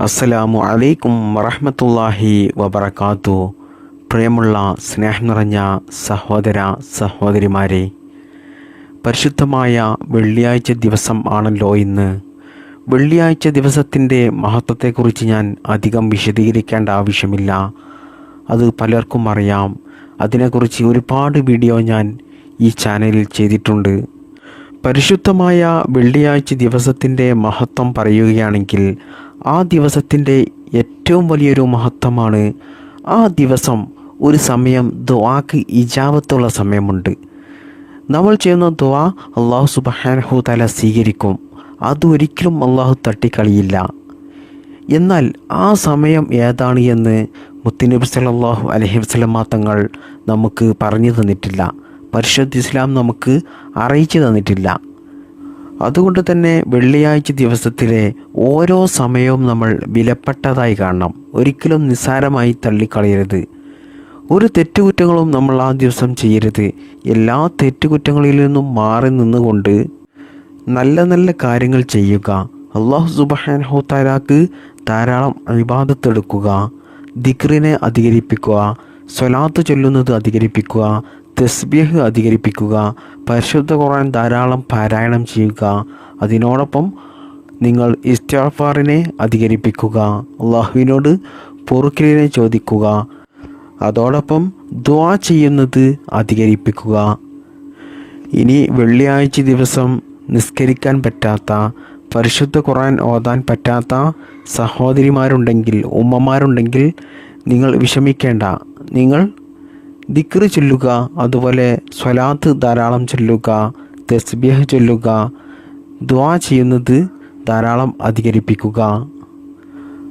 അസ്സലാമു അലൈക്കും വറഹമത്തല്ലാഹി വബർക്കാത്തു പ്രിയമുള്ള സ്നേഹം നിറഞ്ഞ സഹോദര സഹോദരിമാരെ പരിശുദ്ധമായ വെള്ളിയാഴ്ച ദിവസം ആണല്ലോ ഇന്ന്. വെള്ളിയാഴ്ച ദിവസത്തിന്റെ മഹത്വത്തെക്കുറിച്ച് ഞാൻ അധികം വിശദീകരിക്കേണ്ട ആവശ്യമില്ല. അത് പലർക്കും അറിയാം. അതിനെക്കുറിച്ച് ഒരുപാട് വീഡിയോ ഞാൻ ഈ ചാനലിൽ ചെയ്തിട്ടുണ്ട്. പരിശുദ്ധമായ വെള്ളിയാഴ്ച ദിവസത്തിന്റെ മഹത്വം പറയുകയാണെങ്കിൽ ആ ദിവസത്തിന്റെ ഏറ്റവും വലിയൊരു മഹത്വമാണ് ആ ദിവസം ഒരു സമയം ദുവാക്ക് ഇജാബത്തുള്ള സമയമുണ്ട്. നമ്മൾ ചെയ്യുന്ന ദുആ അള്ളാഹു സുബഹാനഹു തല സ്വീകരിക്കും. അതൊരിക്കലും അള്ളാഹു തട്ടിക്കളിയില്ല. എന്നാൽ ആ സമയം ഏതാണ് എന്ന് മുത്തുനബി സലാഹു അലഹി വസല്ലമ തങ്ങൾ നമുക്ക് പറഞ്ഞു തന്നിട്ടില്ല. പരിശുദ്ധ ഇസ്ലാം നമുക്ക് അറിയിച്ചു തന്നിട്ടില്ല. അതുകൊണ്ട് തന്നെ വെള്ളിയാഴ്ച ദിവസത്തിലെ ഓരോ സമയവും നമ്മൾ വിലപ്പെട്ടതായി കാണണം. ഒരിക്കലും നിസ്സാരമായി തള്ളിക്കളയരുത്. ഒരു തെറ്റുകുറ്റങ്ങളും നമ്മൾ ആ ദിവസം ചെയ്യരുത്. എല്ലാ തെറ്റുകുറ്റങ്ങളിൽ നിന്നും മാറി നിന്നുകൊണ്ട് നല്ല നല്ല കാര്യങ്ങൾ ചെയ്യുക. അള്ളാഹു സുബഹാൻ താലാക്ക് ധാരാളം അഭിവാദത്തെടുക്കുക ദിക്റിനെ അധികരിപ്പിക്കുക. സ്വലാത്ത് ചൊല്ലുന്നത് അധികരിപ്പിക്കുക. തസ്ബീഹ് അധികരിപ്പിക്കുക പരിശുദ്ധ ഖുർആൻ ധാരാളം പാരായണം ചെയ്യുക അതിനോടൊപ്പം നിങ്ങൾ ഇസ്റ്റാഫാറിനെ അധികരിപ്പിക്കുക അള്ളാഹുവിനോട് പൊറുക്കിലിനെ ചോദിക്കുക അതോടൊപ്പം ദ്വാ ചെയ്യുന്നത് അധികരിപ്പിക്കുക. ഇനി വെള്ളിയാഴ്ച ദിവസം നിസ്കരിക്കാൻ പറ്റാത്ത പരിശുദ്ധ ഖുർആൻ ഓതാൻ പറ്റാത്ത സഹോദരിമാരുണ്ടെങ്കിൽ ഉമ്മമാരുണ്ടെങ്കിൽ നിങ്ങൾ വിഷമിക്കേണ്ട. നിങ്ങൾ ദിക്റ് ചൊല്ലുക അതുപോലെ സ്വലാത്ത് ധാരാളം ചൊല്ലുക തസ്ബീഹ് ചൊല്ലുക ദ്വാ ചെയ്യുന്നത് ധാരാളം അധികരിപ്പിക്കുക.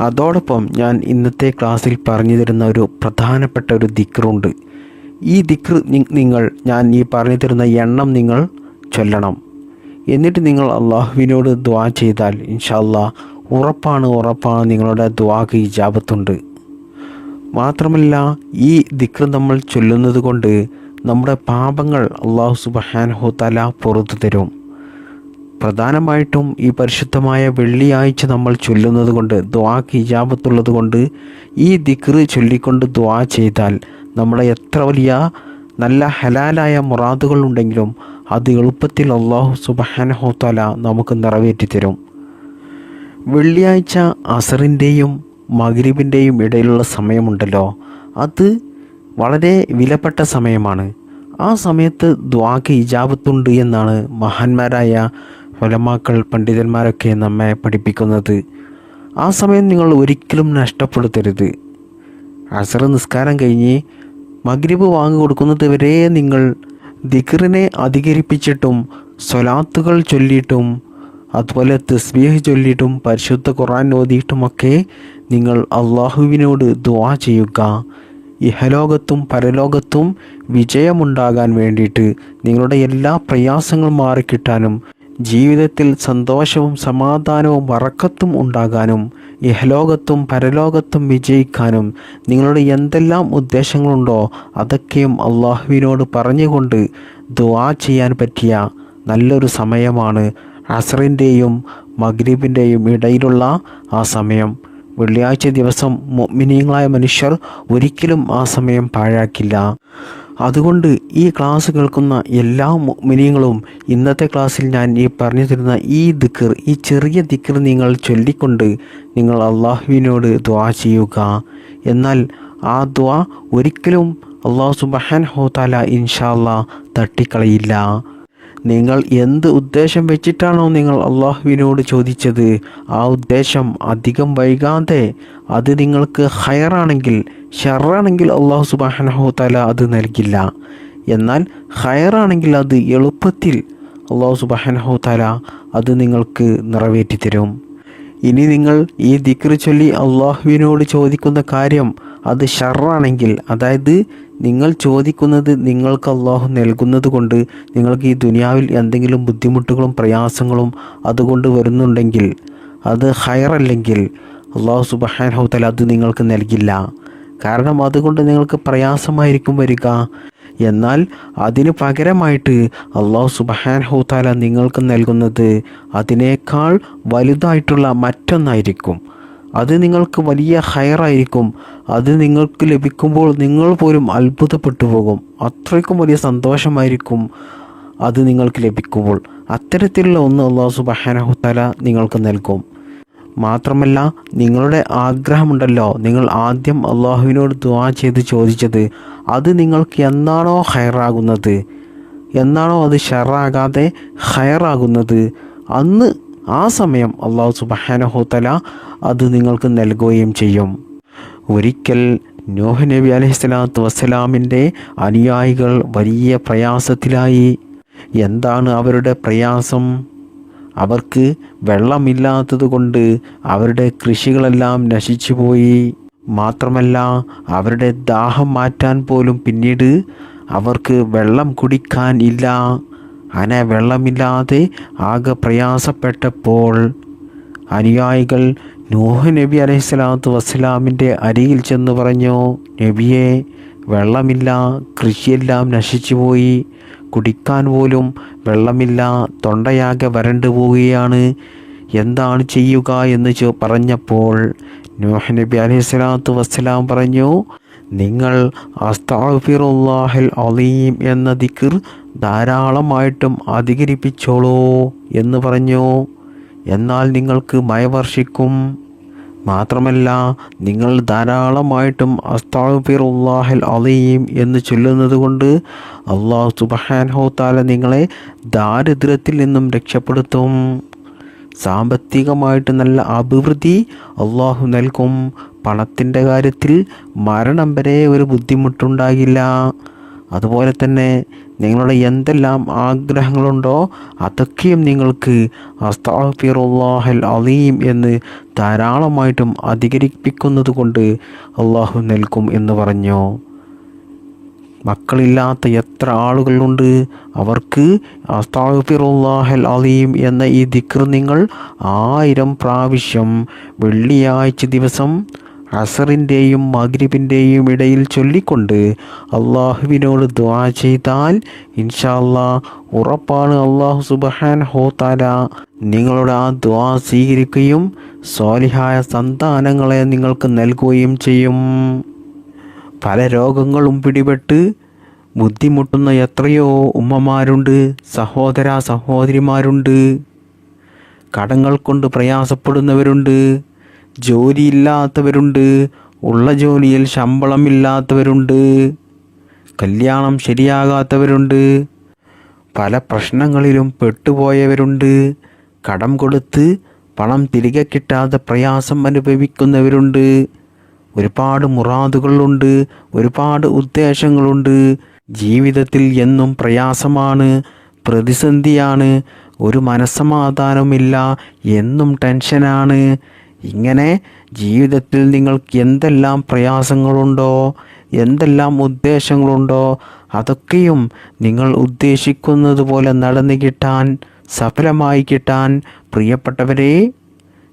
അതോടൊപ്പം ഞാൻ ഇന്നത്തെ ക്ലാസ്സിൽ പറഞ്ഞു തരുന്ന ഒരു പ്രധാനപ്പെട്ട ഒരു ദിക്റുണ്ട്. ഈ ദിക്ർ നിങ്ങൾ ഞാൻ ഈ പറഞ്ഞു തരുന്ന എണ്ണം നിങ്ങൾ ചൊല്ലണം. എന്നിട്ട് നിങ്ങൾ അള്ളാഹുവിനോട് ദ്വാ ചെയ്താൽ ഇൻഷാല്ലാ ഉറപ്പാണ് ഉറപ്പാണ് നിങ്ങളുടെ ദ്വാക്ക് ഇജാബത്തുണ്ട്. മാത്രമല്ല ഈ ദിക്ർ നമ്മൾ ചൊല്ലുന്നത് കൊണ്ട് നമ്മുടെ പാപങ്ങൾ അള്ളാഹു സുബഹാനഹു തല പുറത്തു തരും. പ്രധാനമായിട്ടും ഈ പരിശുദ്ധമായ വെള്ളിയാഴ്ച നമ്മൾ ചൊല്ലുന്നത് കൊണ്ട് ദ്വാക്ക് ഇജാപത്തുള്ളത് കൊണ്ട് ഈ ദിക്ർ ചൊല്ലിക്കൊണ്ട് ദ്വാ ചെയ്താൽ നമ്മുടെ എത്ര വലിയ നല്ല ഹലാലായ മുറാദുകൾ ഉണ്ടെങ്കിലും അത് എളുപ്പത്തിൽ അള്ളാഹു സുബഹാനഹു തല നമുക്ക് നിറവേറ്റി തരും. വെള്ളിയാഴ്ച അസറിന്റെയും മഗ്രിബിന്റെയും ഇടയിലുള്ള സമയമുണ്ടല്ലോ. അത് വളരെ വിലപ്പെട്ട സമയമാണ്. ആ സമയത്ത് ദ്വാക്ക് ഇജാബത്തുണ്ട് എന്നാണ് മഹാന്മാരായ ഫലമാക്കൾ പണ്ഡിതന്മാരൊക്കെ നമ്മെ പഠിപ്പിക്കുന്നത്. ആ സമയം നിങ്ങൾ ഒരിക്കലും നഷ്ടപ്പെടുത്തരുത്. അസർ നിസ്കാരം കഴിഞ്ഞ് മഗ്രിബ് വാങ്ങി കൊടുക്കുന്നത് വരെ നിങ്ങൾ ദിഖറിനെ അധികരിപ്പിച്ചിട്ടും സ്വലാത്തുകൾ ചൊല്ലിയിട്ടും അതുപോലെ തസ്ബീഹ് ചൊല്ലിയിട്ടും പരിശുദ്ധ ഖുറാൻ ഓതിയിട്ടുമൊക്കെ നിങ്ങൾ അള്ളാഹുവിനോട് ദുവാ ചെയ്യുക. ഇഹലോകത്തും പരലോകത്തും വിജയമുണ്ടാകാൻ വേണ്ടിയിട്ട് നിങ്ങളുടെ എല്ലാ പ്രയാസങ്ങളും മാറിക്കിട്ടാനും ജീവിതത്തിൽ സന്തോഷവും സമാധാനവും വറക്കത്തും ഉണ്ടാകാനും ഇഹലോകത്തും പരലോകത്തും വിജയിക്കാനും നിങ്ങളുടെ എന്തെല്ലാം ഉദ്ദേശങ്ങളുണ്ടോ അതൊക്കെയും അള്ളാഹുവിനോട് പറഞ്ഞുകൊണ്ട് ദുവാ ചെയ്യാൻ പറ്റിയ നല്ലൊരു സമയമാണ്. അസറിന്റെയും മഗ്രീബിന്റെയും ഇടയിലുള്ള ആ സമയം. വെള്ളിയാഴ്ച ദിവസം മിനിയങ്ങളായ മനുഷ്യർ ഒരിക്കലും ആ സമയം പാഴാക്കില്ല. അതുകൊണ്ട് ഈ ക്ലാസ് കേൾക്കുന്ന എല്ലാ മിനിയങ്ങളും ഇന്നത്തെ ക്ലാസ്സിൽ ഞാൻ ഈ പറഞ്ഞു തരുന്ന ഈ ദിക്കർ ഈ ചെറിയ ദിക്കർ നിങ്ങൾ ചൊല്ലിക്കൊണ്ട് നിങ്ങൾ അള്ളാഹുവിനോട് ദ്വാ ചെയ്യുക. എന്നാൽ ആ ദ്വാ ഒരിക്കലും അള്ളാഹു സുബഹാൻ ഹോത്താല ഇൻഷാല്ല തട്ടിക്കളയില്ല. നിങ്ങൾ എന്ത് ഉദ്ദേശം വെച്ചിട്ടാണോ നിങ്ങൾ അള്ളാഹുവിനോട് ചോദിച്ചത്? ആ ഉദ്ദേശം അധികം വൈകാതെ അത് നിങ്ങൾക്ക് ഹയറാണെങ്കിൽ ഷറാണെങ്കിൽ അള്ളാഹു സുബാഹനഹു തല അത് നൽകില്ല. എന്നാൽ ഹയറാണെങ്കിൽ അത് എളുപ്പത്തിൽ അള്ളാഹു സുബാഹനഹു തല അത് നിങ്ങൾക്ക് നിറവേറ്റി തരും ഇനി നിങ്ങൾ ഈ ദിക്ർ ചൊല്ലി അള്ളാഹുവിനോട് ചോദിക്കുന്ന കാര്യം അത് ഷറാണെങ്കിൽ അതായത് നിങ്ങൾ ചോദിക്കുന്നത് നിങ്ങൾക്ക് അള്ളാഹു നൽകുന്നത് കൊണ്ട് നിങ്ങൾക്ക് ഈ ദുനിയാവിൽ എന്തെങ്കിലും ബുദ്ധിമുട്ടുകളും പ്രയാസങ്ങളും അതുകൊണ്ട് വരുന്നുണ്ടെങ്കിൽ അത് ഹയറല്ലെങ്കിൽ അള്ളാഹു സുബഹാൻ ഹൗത്തല അത് നിങ്ങൾക്ക് നൽകില്ല. കാരണം അതുകൊണ്ട് നിങ്ങൾക്ക് പ്രയാസമായിരിക്കും വരിക. എന്നാൽ അതിന് പകരമായിട്ട് അള്ളാഹു സുബഹാൻ ഹൗത്താല നിങ്ങൾക്ക് നൽകുന്നത് അതിനേക്കാൾ വലുതായിട്ടുള്ള മറ്റൊന്നായിരിക്കും. അത് നിങ്ങൾക്ക് വലിയ ഹയറായിരിക്കും. അത് നിങ്ങൾക്ക് ലഭിക്കുമ്പോൾ നിങ്ങൾ പോലും അത്ഭുതപ്പെട്ടു പോകും അത്രയ്ക്കും വലിയ സന്തോഷമായിരിക്കും അത് നിങ്ങൾക്ക് ലഭിക്കുമ്പോൾ. അത്തരത്തിലുള്ള ഒന്ന് അള്ളാഹു സുബഹാനഹുത്തല നിങ്ങൾക്ക് നൽകും. മാത്രമല്ല നിങ്ങളുടെ ആഗ്രഹമുണ്ടല്ലോ. നിങ്ങൾ ആദ്യം അള്ളാഹുവിനോട് ദുവാ ചെയ്ത് ചോദിച്ചത് അത് നിങ്ങൾക്ക് എന്നാണോ ഹയറാകുന്നത്? എന്നാണോ അത് ഷെറാകാതെ ഹയറാകുന്നത്? അന്ന് ആ സമയം അള്ളാഹു സുബഹാനഹുത്തല അത് നിങ്ങൾക്ക് നൽകുകയും ചെയ്യും. ഒരിക്കൽ നോഹ് നബി അലഹിസ്ലാത്തു വസ്സലാമിന്റെ അനുയായികൾ വലിയ പ്രയാസത്തിലായി. എന്താണ് അവരുടെ പ്രയാസം? അവർക്ക് വെള്ളമില്ലാത്തത് കൊണ്ട് അവരുടെ കൃഷികളെല്ലാം നശിച്ചുപോയി മാത്രമല്ല അവരുടെ ദാഹം മാറ്റാൻ പോലും പിന്നീട് അവർക്ക് വെള്ളം കുടിക്കാൻ ഇല്ല. അങ്ങനെ വെള്ളമില്ലാതെ ആകെ പ്രയാസപ്പെട്ടപ്പോൾ അനുയായികൾ നൂഹ് നബി അലൈഹി സ്വലാത്തു വസ്സലാമിന്റെ അരികിൽ ചെന്ന് പറഞ്ഞു നബിയെ വെള്ളമില്ല കൃഷിയെല്ലാം നശിച്ചുപോയി കുടിക്കാൻ പോലും വെള്ളമില്ല തൊണ്ടയാകെ വരണ്ടു പോവുകയാണ്. എന്താണ് ചെയ്യുക? എന്ന് പറഞ്ഞപ്പോൾ നൂഹ് നബി അലൈഹി സ്വലാത്തു വസ്സലാം പറഞ്ഞു നിങ്ങൾ അസ്താഫിറുല്ലാഹിൽ അലീം എന്ന ദിക്ർ ധാരാളമായിട്ടും അധികരിപ്പിച്ചോളൂ എന്ന് പറഞ്ഞു. എന്നാൽ നിങ്ങൾക്ക് മയവർഷിക്കും മാത്രമല്ല നിങ്ങൾ ധാരാളമായിട്ടും അസ്താഫിറുല്ലാഹിൽ അലീം എന്ന് ചൊല്ലുന്നത് കൊണ്ട് അള്ളാഹു സുബഹാൻഹോത്താല നിങ്ങളെ ദാരിദ്ര്യത്തിൽ നിന്നും രക്ഷപ്പെടുത്തും. സാമ്പത്തികമായിട്ട് നല്ല അഭിവൃദ്ധി അള്ളാഹു നൽകും. പണത്തിന്റെ കാര്യത്തിൽ മരണം വരെ ഒരു ബുദ്ധിമുട്ടുണ്ടാകില്ല. അതുപോലെ തന്നെ നിങ്ങളുടെ എന്തെല്ലാം ആഗ്രഹങ്ങളുണ്ടോ അതൊക്കെയും നിങ്ങൾക്ക് അസ്താഫിറുല്ലാഹൽ അലീം എന്ന് ധാരാളമായിട്ടും അധികരിപ്പിക്കുന്നത് കൊണ്ട് അള്ളാഹു നൽകും എന്ന് പറഞ്ഞു. മക്കളില്ലാത്ത എത്ര ആളുകളുണ്ട്? അവർക്ക് അസ്താഫിറുല്ലാഹൽ അലീം എന്ന ഈ ദിക്ർ നിങ്ങൾ ആയിരം പ്രാവശ്യം വെള്ളിയാഴ്ച ദിവസം അസറിന്റെയും മഗ്രിബിന്റെയും ഇടയിൽ ചൊല്ലിക്കൊണ്ട് അള്ളാഹുവിനോട് ദ്വാ ചെയ്താൽ ഇൻഷാല്ലാ ഉറപ്പാണ് അള്ളാഹു സുബഹാൻ ഹോത്താല നിങ്ങളുടെ ആ ദ്വാ സ്വീകരിക്കുകയും സ്വാലിഹായ സന്താനങ്ങളെ നിങ്ങൾക്ക് നൽകുകയും ചെയ്യും. പല രോഗങ്ങളും പിടിപെട്ട് ബുദ്ധിമുട്ടുന്ന എത്രയോ ഉമ്മമാരുണ്ട് സഹോദര സഹോദരിമാരുണ്ട് കടങ്ങൾ കൊണ്ട് പ്രയാസപ്പെടുന്നവരുണ്ട്. ജോലിയില്ലാത്തവരുണ്ട്. ഉള്ള ജോലിയിൽ ശമ്പളമില്ലാത്തവരുണ്ട്. കല്യാണം ശരിയാകാത്തവരുണ്ട്. പല പ്രശ്നങ്ങളിലും പെട്ടുപോയവരുണ്ട്. കടം കൊടുത്ത് പണം തിരികെ കിട്ടാതെ പ്രയാസം അനുഭവിക്കുന്നവരുണ്ട്. ഒരുപാട് മുറാദുകളുണ്ട്. ഒരുപാട് ഉദ്ദേശങ്ങളുണ്ട്. ജീവിതത്തിൽ എന്നും പ്രയാസമാണ്. പ്രതിസന്ധിയാണ്. ഒരു മനസ്സമാധാനമില്ല എന്നും ടെൻഷനാണ്. ഇങ്ങനെ ജീവിതത്തിൽ നിങ്ങൾക്ക് എന്തെല്ലാം പ്രയാസങ്ങളുണ്ടോ എന്തെല്ലാം ഉദ്ദേശങ്ങളുണ്ടോ അതൊക്കെയും നിങ്ങൾ ഉദ്ദേശിക്കുന്നത് പോലെ നടന്നു കിട്ടാൻ സഫലമായി കിട്ടാൻ പ്രിയപ്പെട്ടവരെ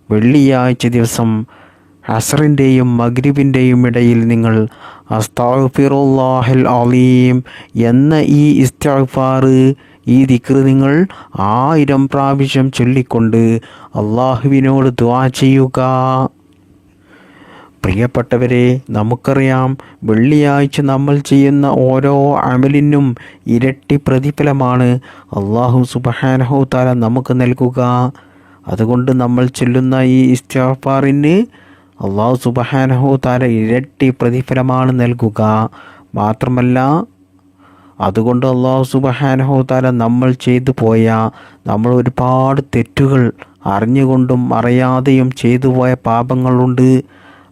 വെള്ളിയാഴ്ച ദിവസം അസറിന്റെയും മഗ്രിബിന്റെയും ഇടയിൽ നിങ്ങൾ അസ്താഫിറുല്ലാഹിൽ അലീം എന്ന ഈ ഇസ്താഫാർ ഈ ദിക്ർ നിങ്ങൾ ആയിരം പ്രാവശ്യം ചൊല്ലിക്കൊണ്ട് അള്ളാഹുവിനോട് ദ്വാ ചെയ്യുക. പ്രിയപ്പെട്ടവരെ നമുക്കറിയാം വെള്ളിയാഴ്ച നമ്മൾ ചെയ്യുന്ന ഓരോ അമലിനും ഇരട്ടി പ്രതിഫലമാണ് അള്ളാഹു സുബഹാനഹു താല നമുക്ക് നൽകുക. അതുകൊണ്ട് നമ്മൾ ചൊല്ലുന്ന ഈ ഇസ്റ്റാഫാറിന് അള്ളാഹു സുബഹാനഹു താല ഇരട്ടി പ്രതിഫലമാണ് നൽകുക. മാത്രമല്ല അതുകൊണ്ട് അള്ളാഹു സുബഹാനഹോത്താല താല നമ്മൾ ചെയ്തു പോയ നമ്മൾ ഒരുപാട് തെറ്റുകൾ അറിഞ്ഞുകൊണ്ടും അറിയാതെയും ചെയ്തു പോയ പാപങ്ങളുണ്ട്.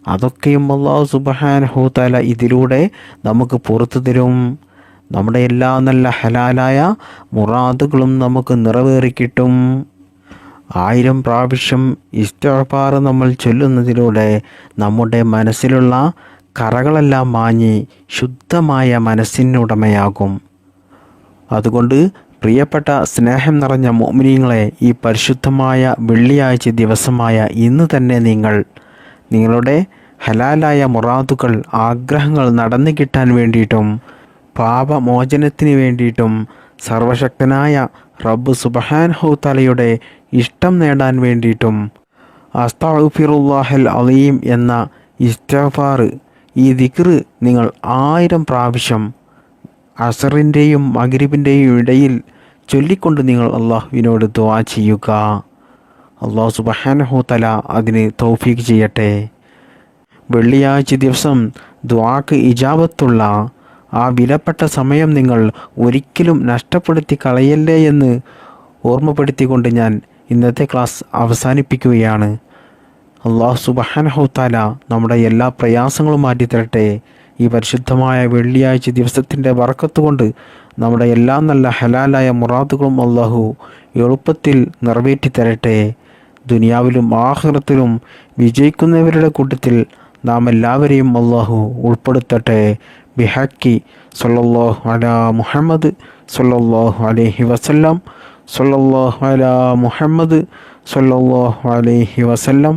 അതൊക്കെയും അള്ളാഹു സുബഹാനഹോത്താല താല ഇതിലൂടെ നമുക്ക് പുറത്തു തരും. നമ്മുടെ എല്ലാ നല്ല ഹലാലായ മുറാദുകളും നമുക്ക് നിറവേറിക്കിട്ടും ആയിരം പ്രാവശ്യം ഇസ്തഫാർ നമ്മൾ ചൊല്ലുന്നതിലൂടെ നമ്മുടെ മനസ്സിലുള്ള കറകളെല്ലാം മാഞ്ഞ് ശുദ്ധമായ മനസ്സിനുടമയാകും. അതുകൊണ്ട് പ്രിയപ്പെട്ട സ്നേഹം നിറഞ്ഞ മോമിനിയങ്ങളെ ഈ പരിശുദ്ധമായ വെള്ളിയാഴ്ച ദിവസമായ ഇന്ന് തന്നെ നിങ്ങൾ നിങ്ങളുടെ ഹലാലായ മുറാദുകൾ ആഗ്രഹങ്ങൾ നടന്നു കിട്ടാൻ വേണ്ടിയിട്ടും പാപമോചനത്തിന് വേണ്ടിയിട്ടും സർവശക്തനായ റബ്ബ് സുബഹാൻ ഹൗത്തലയുടെ ഇഷ്ടം നേടാൻ വേണ്ടിയിട്ടും അസ്താഫിറുല്ലാഹൽ അലീം എന്ന ഇസ്തഫാർ ഈ ദിക്ർ നിങ്ങൾ ആയിരം പ്രാവശ്യം അസറിന്റെയും മകരിബിന്റെയും ഇടയിൽ ചൊല്ലിക്കൊണ്ട് നിങ്ങൾ അള്ളാഹുവിനോട് ദുവാ ചെയ്യുക. അള്ളാഹു സുബഹാനഹു തല അതിന് തൗഫീക്ക് ചെയ്യട്ടെ. വെള്ളിയാഴ്ച ദിവസം ദ്വാക്ക് ഇജാബത്തുള്ള ആ വിലപ്പെട്ട സമയം നിങ്ങൾ ഒരിക്കലും നഷ്ടപ്പെടുത്തി കളയല്ലേ എന്ന് ഓർമ്മപ്പെടുത്തിക്കൊണ്ട് ഞാൻ ഇന്നത്തെ ക്ലാസ് അവസാനിപ്പിക്കുകയാണ്. അള്ളാഹു സുബഹാനഹുത്താല നമ്മുടെ എല്ലാ പ്രയാസങ്ങളും മാറ്റിത്തരട്ടെ ഈ പരിശുദ്ധമായ വെള്ളിയാഴ്ച ദിവസത്തിന്റെ വറക്കത്തുകൊണ്ട് നമ്മുടെ എല്ലാ നല്ല ഹലാലായ മുറാദുകളും അള്ളാഹു എളുപ്പത്തിൽ നിറവേറ്റി തരട്ടെ. ദുനിയാവിലും ആഹ്റത്തിലും വിജയിക്കുന്നവരുടെ കൂട്ടത്തിൽ നാം എല്ലാവരെയും അള്ളാഹു ഉൾപ്പെടുത്തട്ടെ. ബിഹക്കി സൊല്ലാഹു അലാ മുഹമ്മദ് സൊല്ലാഹു അലഹി വസല്ലം സൊല്ലാഹു അലാ മുഹമ്മദ് സൊല്ലാഹു അലഹി വസല്ലം